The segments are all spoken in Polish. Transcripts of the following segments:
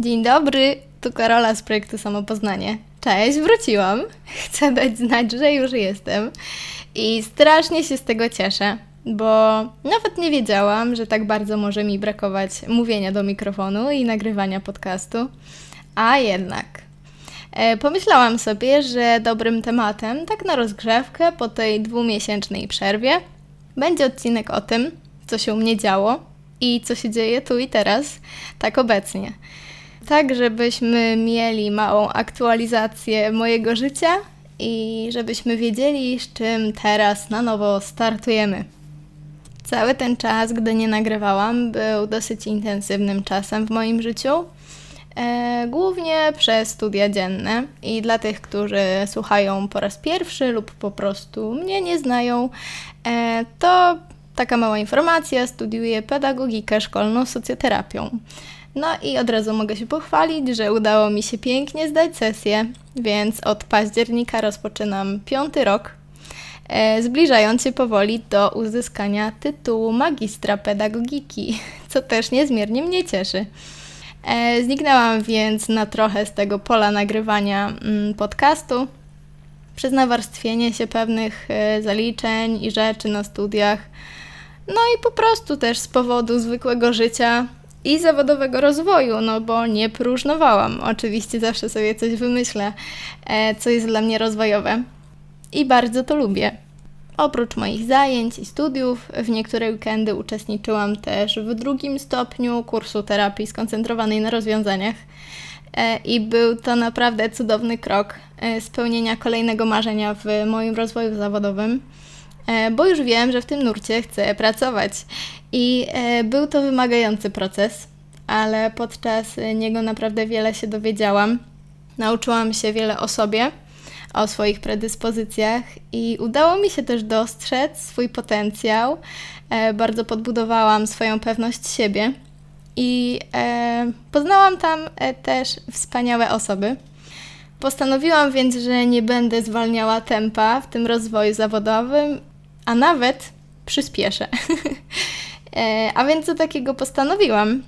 Dzień dobry, tu Karola z projektu Samopoznanie. Cześć, wróciłam. Chcę dać znać, że już jestem i strasznie się z tego cieszę, bo nawet nie wiedziałam, że tak bardzo może mi brakować mówienia do mikrofonu i nagrywania podcastu. A jednak. E, Pomyślałam sobie, że dobrym tematem, tak na rozgrzewkę po tej dwumiesięcznej przerwie, będzie odcinek o tym, co się u mnie działo i co się dzieje tu i teraz, tak obecnie. Tak, żebyśmy mieli małą aktualizację mojego życia i żebyśmy wiedzieli, z czym teraz na nowo startujemy. Cały ten czas, gdy nie nagrywałam, był dosyć intensywnym czasem w moim życiu. E, głównie przez studia dzienne i dla tych, którzy słuchają po raz pierwszy lub po prostu mnie nie znają, e, to taka mała informacja, studiuję pedagogikę szkolną socjoterapią. No i od razu mogę się pochwalić, że udało mi się pięknie zdać sesję, więc od października rozpoczynam piąty rok, e, zbliżając się powoli do uzyskania tytułu magistra pedagogiki, co też niezmiernie mnie cieszy. E, Zniknęłam więc na trochę z tego pola nagrywania mm, podcastu przez nawarstwienie się pewnych e, zaliczeń i rzeczy na studiach. No i po prostu też z powodu zwykłego życia i zawodowego rozwoju, no bo nie próżnowałam. Oczywiście zawsze sobie coś wymyślę, e, co jest dla mnie rozwojowe. I bardzo to lubię. Oprócz moich zajęć i studiów, w niektóre weekendy uczestniczyłam też w drugim stopniu kursu terapii skoncentrowanej na rozwiązaniach. E, I był to naprawdę cudowny krok e, spełnienia kolejnego marzenia w moim rozwoju zawodowym, bo już wiem, że w tym nurcie chcę pracować. I e, był to wymagający proces, ale podczas niego naprawdę wiele się dowiedziałam. Nauczyłam się wiele o sobie, o swoich predyspozycjach i udało mi się też dostrzec swój potencjał. E, bardzo podbudowałam swoją pewność siebie i e, poznałam tam e, też wspaniałe osoby. Postanowiłam więc, że nie będę zwalniała tempa w tym rozwoju zawodowym, a nawet przyspieszę. E, a więc co takiego postanowiłam?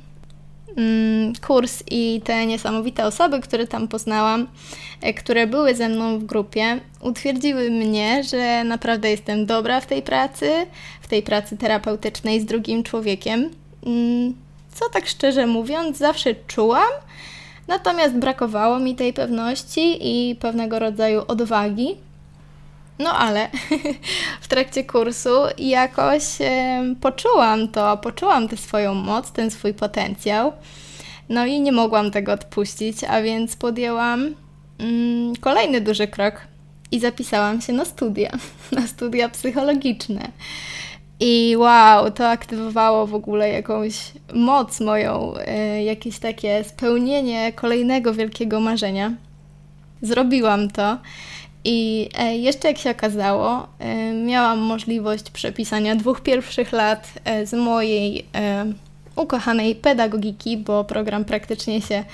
Mm, Kurs i te niesamowite osoby, które tam poznałam, e, które były ze mną w grupie, utwierdziły mnie, że naprawdę jestem dobra w tej pracy, w tej pracy terapeutycznej z drugim człowiekiem. Mm, Co tak szczerze mówiąc, zawsze czułam, natomiast brakowało mi tej pewności i pewnego rodzaju odwagi. No ale w trakcie kursu jakoś poczułam to, poczułam tę swoją moc, ten swój potencjał. No i nie mogłam tego odpuścić, a więc podjęłam mm, kolejny duży krok i zapisałam się na studia, na studia psychologiczne. I wow, to aktywowało w ogóle jakąś moc moją, e, jakieś takie spełnienie kolejnego wielkiego marzenia. Zrobiłam to. I e, jeszcze jak się okazało, e, miałam możliwość przepisania dwóch pierwszych lat e, z mojej ukochanej pedagogiki, bo program praktycznie się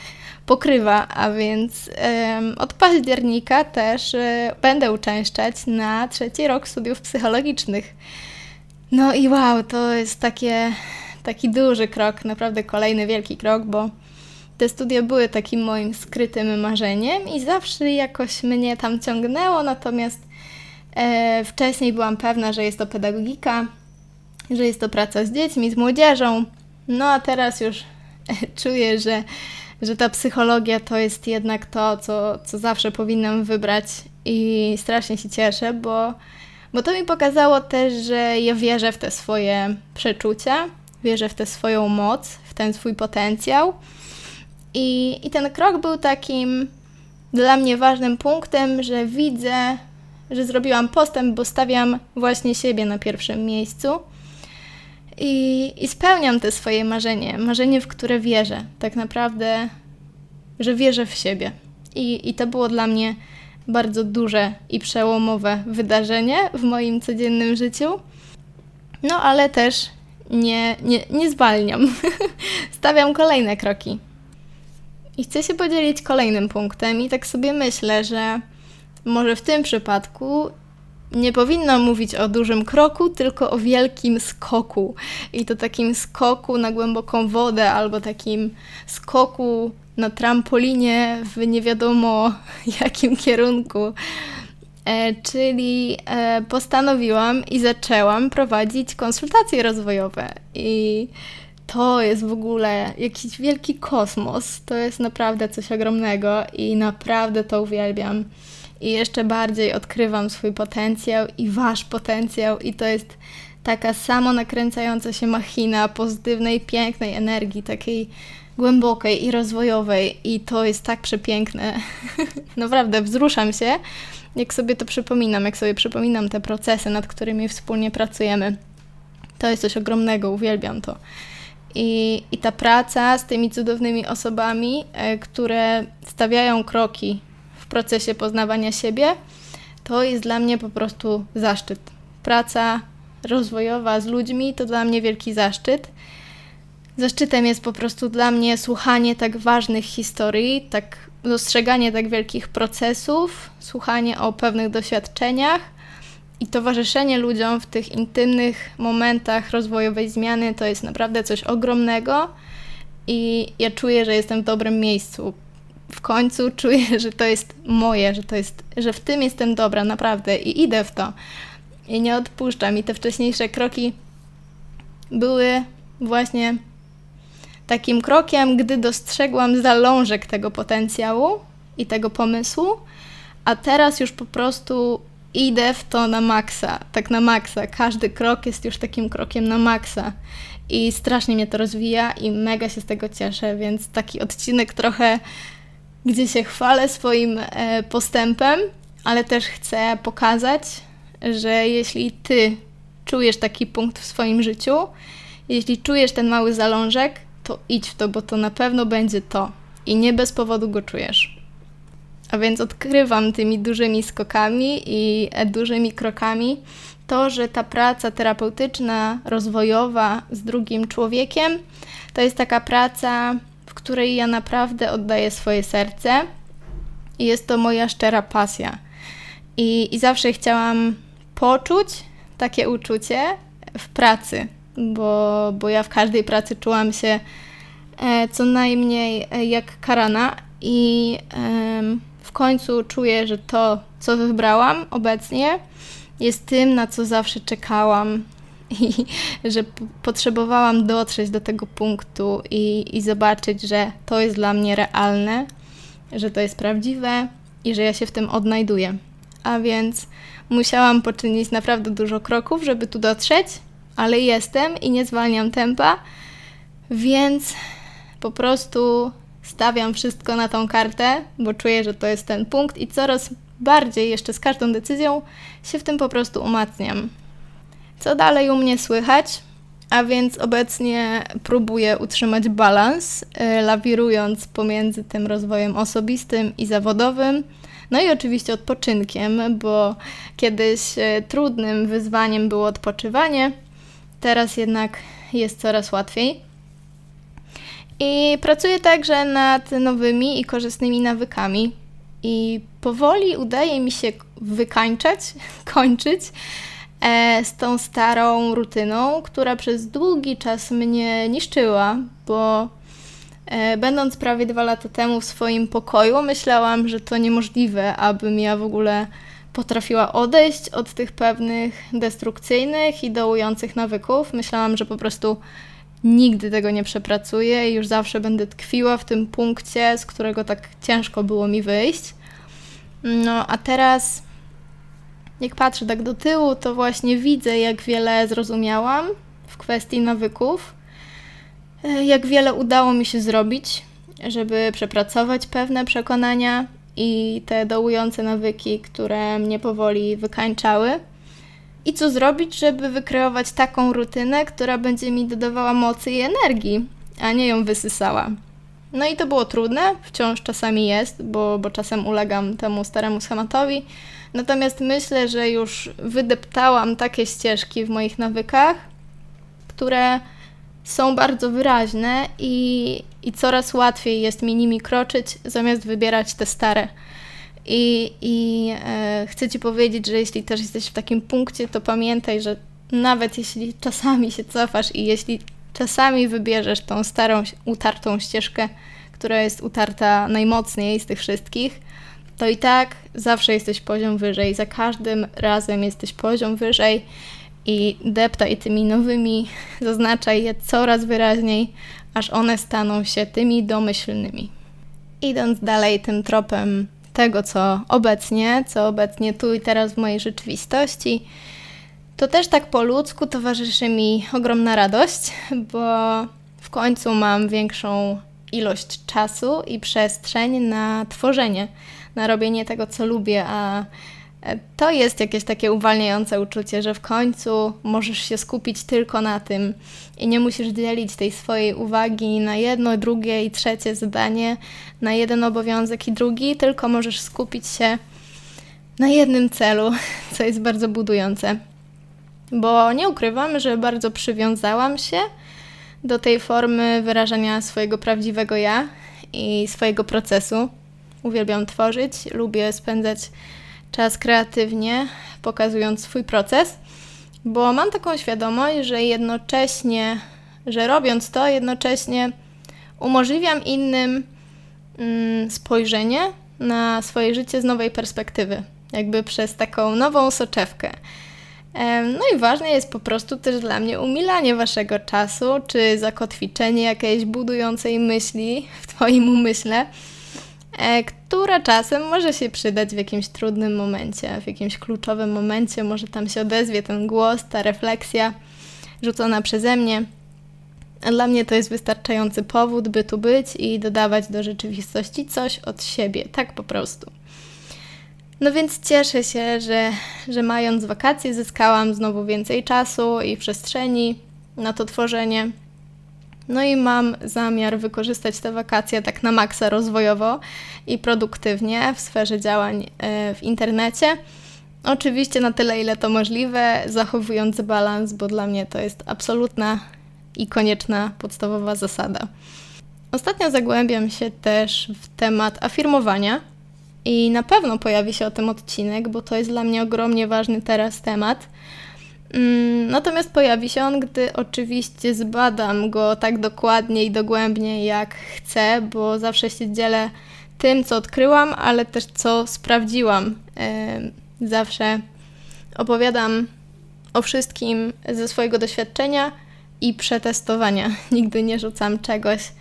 pokrywa, a więc od października też będę uczęszczać na trzeci rok studiów psychologicznych. No i wow, to jest takie, taki duży krok, naprawdę kolejny wielki krok, bo te studia były takim moim skrytym marzeniem i zawsze jakoś mnie tam ciągnęło, natomiast e, wcześniej byłam pewna, że jest to pedagogika, że jest to praca z dziećmi, z młodzieżą. No a teraz już czuję, że, że ta psychologia to jest jednak to, co, co zawsze powinnam wybrać i strasznie się cieszę, bo, bo to mi pokazało też, że ja wierzę w te swoje przeczucia, wierzę w tę swoją moc, w ten swój potencjał. I, I ten krok był takim dla mnie ważnym punktem, że widzę, że zrobiłam postęp, bo stawiam właśnie siebie na pierwszym miejscu i, i spełniam te swoje marzenie, marzenie, w które wierzę. Tak naprawdę, że wierzę w siebie. I, I to było dla mnie bardzo duże i przełomowe wydarzenie w moim codziennym życiu. No ale też nie, nie, nie zwalniam. Stawiam kolejne kroki. I chcę się podzielić kolejnym punktem, i tak sobie myślę, że może w tym przypadku nie powinno mówić o dużym kroku, tylko o wielkim skoku. I to takim skoku na głęboką wodę, albo takim skoku na trampolinie w nie wiadomo jakim kierunku. E, czyli e, postanowiłam i zaczęłam prowadzić konsultacje rozwojowe. I to jest w ogóle jakiś wielki kosmos. To jest naprawdę coś ogromnego i naprawdę to uwielbiam. I jeszcze bardziej odkrywam swój potencjał i wasz potencjał, i to jest taka samo nakręcająca się machina pozytywnej, pięknej energii, takiej głębokiej i rozwojowej, i to jest tak przepiękne. Naprawdę wzruszam się, jak sobie to przypominam, jak sobie przypominam te procesy, nad którymi wspólnie pracujemy. To jest coś ogromnego, uwielbiam to. I, i ta praca z tymi cudownymi osobami, e, które stawiają kroki w procesie poznawania siebie, to jest dla mnie po prostu zaszczyt. Praca rozwojowa z ludźmi to dla mnie wielki zaszczyt. Zaszczytem jest po prostu dla mnie słuchanie tak ważnych historii, tak dostrzeganie tak wielkich procesów, słuchanie o pewnych doświadczeniach i towarzyszenie ludziom w tych intymnych momentach rozwojowej zmiany to jest naprawdę coś ogromnego i ja czuję, że jestem w dobrym miejscu. W końcu czuję, że to jest moje, że to jest, że w tym jestem dobra, naprawdę i idę w to. I nie odpuszczam. I te wcześniejsze kroki były właśnie takim krokiem, gdy dostrzegłam zalążek tego potencjału i tego pomysłu, a teraz już po prostu idę w to na maksa, tak na maksa. Każdy krok jest już takim krokiem na maksa. I strasznie mnie to rozwija i mega się z tego cieszę, więc taki odcinek trochę, gdzie się chwalę swoim e, postępem, ale też chcę pokazać, że jeśli ty czujesz taki punkt w swoim życiu, jeśli czujesz ten mały zalążek, to idź w to, bo to na pewno będzie to. I nie bez powodu go czujesz. A więc odkrywam tymi dużymi skokami i dużymi krokami to, że ta praca terapeutyczna, rozwojowa z drugim człowiekiem to jest taka praca, w której ja naprawdę oddaję swoje serce i jest to moja szczera pasja. I, i zawsze chciałam poczuć takie uczucie w pracy, bo, bo ja w każdej pracy czułam się e, co najmniej e, jak karana i w końcu czuję, że to, co wybrałam obecnie, jest tym, na co zawsze czekałam i że potrzebowałam dotrzeć do tego punktu i, i zobaczyć, że to jest dla mnie realne, że to jest prawdziwe i że ja się w tym odnajduję. A więc musiałam poczynić naprawdę dużo kroków, żeby tu dotrzeć, ale jestem i nie zwalniam tempa, więc po prostu stawiam wszystko na tą kartę, bo czuję, że to jest ten punkt i coraz bardziej jeszcze z każdą decyzją się w tym po prostu umacniam. Co dalej u mnie słychać? A więc obecnie próbuję utrzymać balans, yy, lawirując pomiędzy tym rozwojem osobistym i zawodowym. No i oczywiście odpoczynkiem, bo kiedyś yy, trudnym wyzwaniem było odpoczywanie, teraz jednak jest coraz łatwiej. I pracuję także nad nowymi i korzystnymi nawykami. I powoli udaje mi się wykańczać, kończyć e, z tą starą rutyną, która przez długi czas mnie niszczyła, bo e, będąc prawie dwa lata temu w swoim pokoju, myślałam, że to niemożliwe, abym ja w ogóle potrafiła odejść od tych pewnych destrukcyjnych i dołujących nawyków. Myślałam, że po prostu nigdy tego nie przepracuję i już zawsze będę tkwiła w tym punkcie, z którego tak ciężko było mi wyjść. No a teraz, jak patrzę tak do tyłu, to właśnie widzę, jak wiele zrozumiałam w kwestii nawyków, e, jak wiele udało mi się zrobić, żeby przepracować pewne przekonania i te dołujące nawyki, które mnie powoli wykańczały i co zrobić, żeby wykreować taką rutynę, która będzie mi dodawała mocy i energii, a nie ją wysysała. No i to było trudne, wciąż czasami jest, bo, bo czasem ulegam temu staremu schematowi. Natomiast myślę, że już wydeptałam takie ścieżki w moich nawykach, które są bardzo wyraźne i, i coraz łatwiej jest mi nimi kroczyć, zamiast wybierać te stare. I, i e, chcę Ci powiedzieć, że jeśli też jesteś w takim punkcie, to pamiętaj, że nawet jeśli czasami się cofasz i jeśli czasami wybierzesz tą starą, utartą ścieżkę, która jest utarta najmocniej z tych wszystkich, to i tak zawsze jesteś poziom wyżej. Za każdym razem jesteś poziom wyżej i deptaj tymi nowymi, zaznaczaj je coraz wyraźniej, aż one staną się tymi domyślnymi. Idąc dalej tym tropem tego, co obecnie, co obecnie tu i teraz w mojej rzeczywistości, to też tak po ludzku towarzyszy mi ogromna radość, bo w końcu mam większą ilość czasu i przestrzeń na tworzenie, na robienie tego, co lubię, a to jest jakieś takie uwalniające uczucie, że w końcu możesz się skupić tylko na tym i nie musisz dzielić tej swojej uwagi na jedno, drugie i trzecie zadanie, na jeden obowiązek i drugi, tylko możesz skupić się na jednym celu, co jest bardzo budujące. Bo nie ukrywam, że bardzo przywiązałam się do tej formy wyrażania swojego prawdziwego ja i swojego procesu. Uwielbiam tworzyć, lubię spędzać czas kreatywnie, pokazując swój proces, bo mam taką świadomość, że jednocześnie, że robiąc to, jednocześnie umożliwiam innym mm, spojrzenie na swoje życie z nowej perspektywy, jakby przez taką nową soczewkę. No i ważne jest po prostu też dla mnie umilanie waszego czasu, czy zakotwiczenie jakiejś budującej myśli w twoim umyśle, która czasem może się przydać w jakimś trudnym momencie, w jakimś kluczowym momencie, może tam się odezwie ten głos, ta refleksja rzucona przeze mnie. Dla mnie to jest wystarczający powód, by tu być i dodawać do rzeczywistości coś od siebie, tak po prostu. No więc cieszę się, że, że mając wakacje zyskałam znowu więcej czasu i przestrzeni na to tworzenie. No i mam zamiar wykorzystać te wakacje tak na maksa rozwojowo i produktywnie w sferze działań e, w internecie. Oczywiście na tyle, ile to możliwe, zachowując balans, bo dla mnie to jest absolutna i konieczna podstawowa zasada. Ostatnio zagłębiam się też w temat afirmowania, i na pewno pojawi się o tym odcinek, bo to jest dla mnie ogromnie ważny teraz temat. Mm, natomiast pojawi się on, gdy oczywiście zbadam go tak dokładnie i dogłębnie jak chcę, bo zawsze się dzielę tym, co odkryłam, ale też co sprawdziłam. Zawsze opowiadam o wszystkim ze swojego doświadczenia i przetestowania. Nigdy nie rzucam czegoś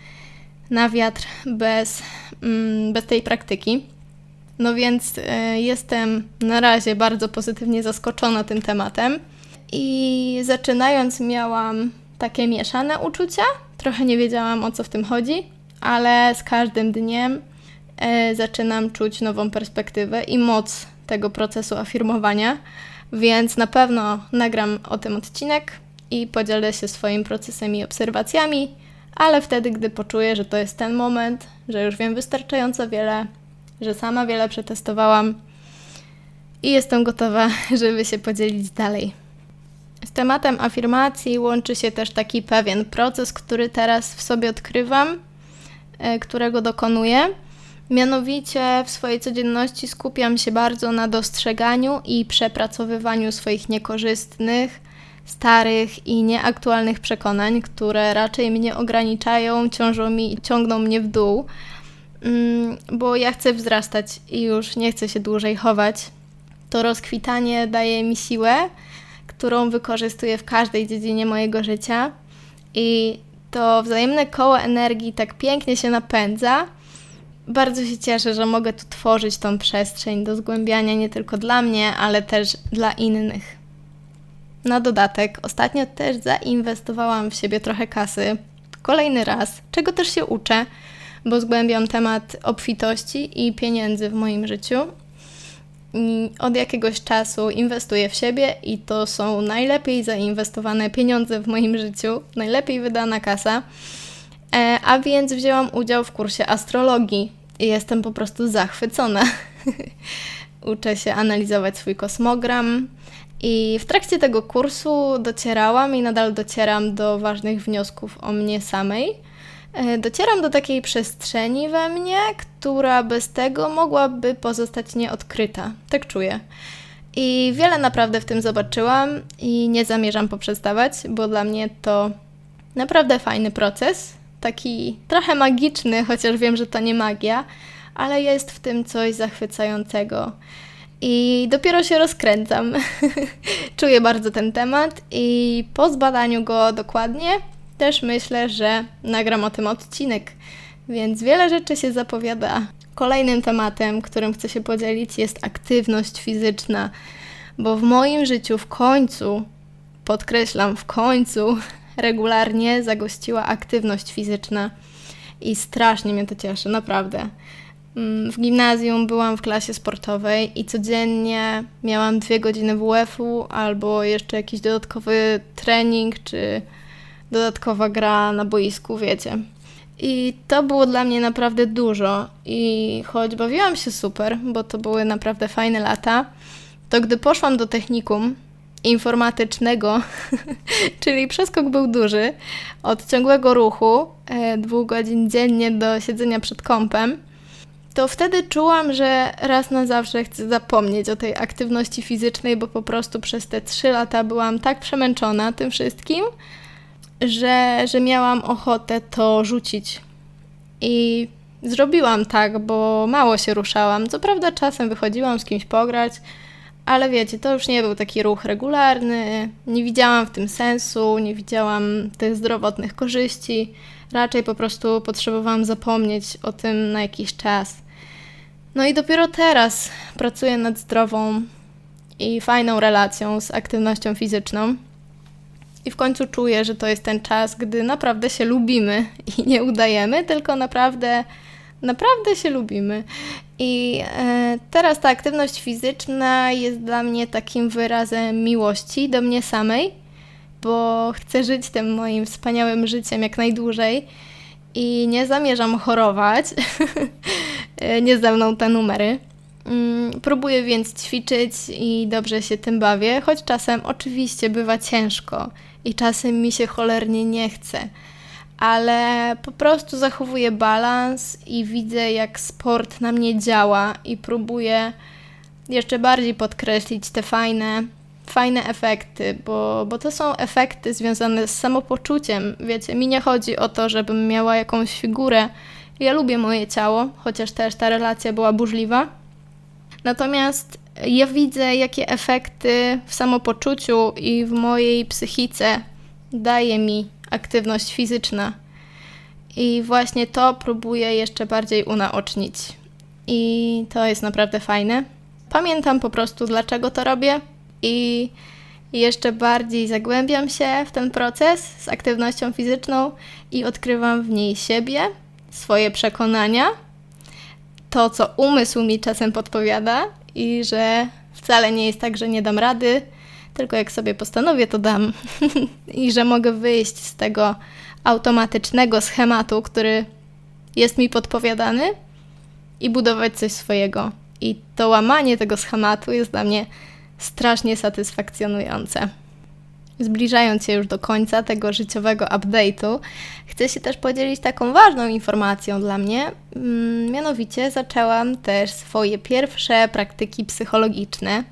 na wiatr bez, mm, bez tej praktyki. No więc e, jestem na razie bardzo pozytywnie zaskoczona tym tematem. I zaczynając miałam takie mieszane uczucia, trochę nie wiedziałam o co w tym chodzi, ale z każdym dniem e, zaczynam czuć nową perspektywę i moc tego procesu afirmowania, więc na pewno nagram o tym odcinek i podzielę się swoim procesem i obserwacjami, ale wtedy, gdy poczuję, że to jest ten moment, że już wiem wystarczająco wiele, że sama wiele przetestowałam i jestem gotowa, żeby się podzielić dalej. Tematem afirmacji łączy się też taki pewien proces, który teraz w sobie odkrywam, e, którego dokonuję. Mianowicie w swojej codzienności skupiam się bardzo na dostrzeganiu i przepracowywaniu swoich niekorzystnych, starych i nieaktualnych przekonań, które raczej mnie ograniczają, ciążą mi ciągną mnie w dół Mm, bo ja chcę wzrastać i już nie chcę się dłużej chować. To rozkwitanie daje mi siłę, którą wykorzystuję w każdej dziedzinie mojego życia i to wzajemne koło energii tak pięknie się napędza. Bardzo się cieszę, że mogę tu tworzyć tą przestrzeń do zgłębiania nie tylko dla mnie, ale też dla innych. Na dodatek, ostatnio też zainwestowałam w siebie trochę kasy. Kolejny raz, czego też się uczę bo zgłębiam temat obfitości i pieniędzy w moim życiu. Od jakiegoś czasu inwestuję w siebie i to są najlepiej zainwestowane pieniądze w moim życiu, najlepiej wydana kasa. E, a więc wzięłam udział w kursie astrologii i jestem po prostu zachwycona. Uczę się analizować swój kosmogram. I w trakcie tego kursu docierałam i nadal docieram do ważnych wniosków o mnie samej. E, docieram do takiej przestrzeni we mnie, która bez tego mogłaby pozostać nieodkryta. Tak czuję. I wiele naprawdę w tym zobaczyłam i nie zamierzam poprzestawać, bo dla mnie to naprawdę fajny proces, taki trochę magiczny, chociaż wiem, że to nie magia, ale jest w tym coś zachwycającego. I dopiero się rozkręcam. Czuję bardzo ten temat i po zbadaniu go dokładnie też myślę, że nagram o tym odcinek. Więc wiele rzeczy się zapowiada. Kolejnym tematem, którym chcę się podzielić, jest aktywność fizyczna, bo w moim życiu w końcu, podkreślam, w końcu regularnie zagościła aktywność fizyczna i strasznie mnie to cieszy, naprawdę. Mm, W gimnazjum byłam w klasie sportowej i codziennie miałam dwie godziny WF-u albo jeszcze jakiś dodatkowy trening czy dodatkowa gra na boisku, wiecie. I to było dla mnie naprawdę dużo. I choć bawiłam się super, bo to były naprawdę fajne lata, to gdy poszłam do technikum informatycznego, czyli przeskok był duży, od ciągłego ruchu, e, dwóch godzin dziennie do siedzenia przed kąpem, to wtedy czułam, że raz na zawsze chcę zapomnieć o tej aktywności fizycznej, bo po prostu przez te trzy lata byłam tak przemęczona tym wszystkim, że, że miałam ochotę to rzucić. I zrobiłam tak, bo mało się ruszałam. Co prawda, czasem wychodziłam z kimś pograć, ale wiecie, to już nie był taki ruch regularny. Nie widziałam w tym sensu, nie widziałam tych zdrowotnych korzyści. Raczej po prostu potrzebowałam zapomnieć o tym na jakiś czas. No i dopiero teraz pracuję nad zdrową i fajną relacją z aktywnością fizyczną. I w końcu czuję, że to jest ten czas, gdy naprawdę się lubimy i nie udajemy, tylko naprawdę, naprawdę się lubimy. I e, teraz ta aktywność fizyczna jest dla mnie takim wyrazem miłości do mnie samej, bo chcę żyć tym moim wspaniałym życiem jak najdłużej i nie zamierzam chorować. E, nie ze mną te numery. Mm, Próbuję więc ćwiczyć i dobrze się tym bawię, choć czasem oczywiście bywa ciężko i czasem mi się cholernie nie chce, ale po prostu zachowuję balans i widzę, jak sport na mnie działa i próbuję jeszcze bardziej podkreślić te fajne, fajne efekty, bo, bo to są efekty związane z samopoczuciem. Wiecie, mi nie chodzi o to, żebym miała jakąś figurę. Ja lubię moje ciało, chociaż też ta relacja była burzliwa. Natomiast ja widzę, jakie efekty w samopoczuciu i w mojej psychice daje mi aktywność fizyczna. I właśnie to próbuję jeszcze bardziej unaocznić. I to jest naprawdę fajne. Pamiętam po prostu, dlaczego to robię, i jeszcze bardziej zagłębiam się w ten proces z aktywnością fizyczną i odkrywam w niej siebie, swoje przekonania, to, co umysł mi czasem podpowiada i że wcale nie jest tak, że nie dam rady, tylko jak sobie postanowię, to dam. I że mogę wyjść z tego automatycznego schematu, który jest mi podpowiadany i budować coś swojego. I to łamanie tego schematu jest dla mnie strasznie satysfakcjonujące. Zbliżając się już do końca tego życiowego update'u, chcę się też podzielić taką ważną informacją dla mnie. Mm, Mianowicie zaczęłam też swoje pierwsze praktyki psychologiczne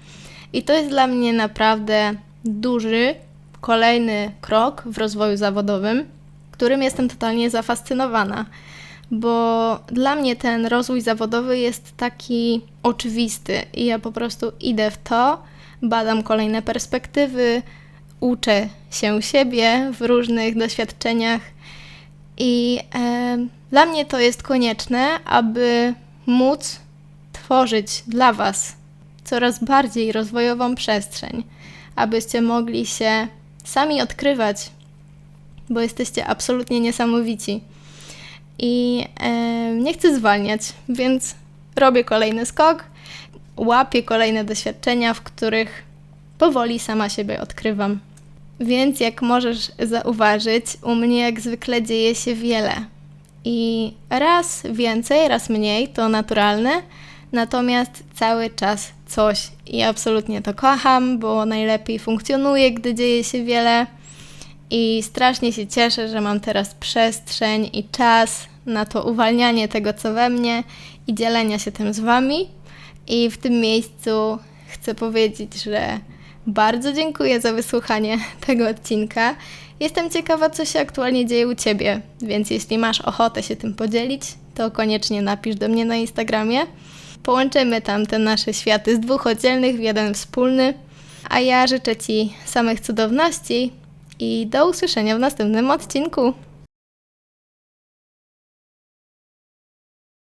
i to jest dla mnie naprawdę duży, kolejny krok w rozwoju zawodowym, którym jestem totalnie zafascynowana, bo dla mnie ten rozwój zawodowy jest taki oczywisty i ja po prostu idę w to, badam kolejne perspektywy, uczę się siebie w różnych doświadczeniach i e, dla mnie to jest konieczne, aby móc tworzyć dla Was coraz bardziej rozwojową przestrzeń, abyście mogli się sami odkrywać, bo jesteście absolutnie niesamowici. I e, nie chcę zwalniać, więc robię kolejny skok, łapię kolejne doświadczenia, w których powoli sama siebie odkrywam. Więc jak możesz zauważyć, u mnie jak zwykle dzieje się wiele. I raz więcej, raz mniej, to naturalne, natomiast cały czas coś. I absolutnie to kocham, bo najlepiej funkcjonuje, gdy dzieje się wiele. I strasznie się cieszę, że mam teraz przestrzeń i czas na to uwalnianie tego, co we mnie i dzielenia się tym z Wami. I w tym miejscu chcę powiedzieć, że bardzo dziękuję za wysłuchanie tego odcinka. Jestem ciekawa, co się aktualnie dzieje u Ciebie, więc jeśli masz ochotę się tym podzielić, to koniecznie napisz do mnie na Instagramie. Połączymy tam te nasze światy z dwóch oddzielnych w jeden wspólny. A ja życzę Ci samych cudowności i do usłyszenia w następnym odcinku.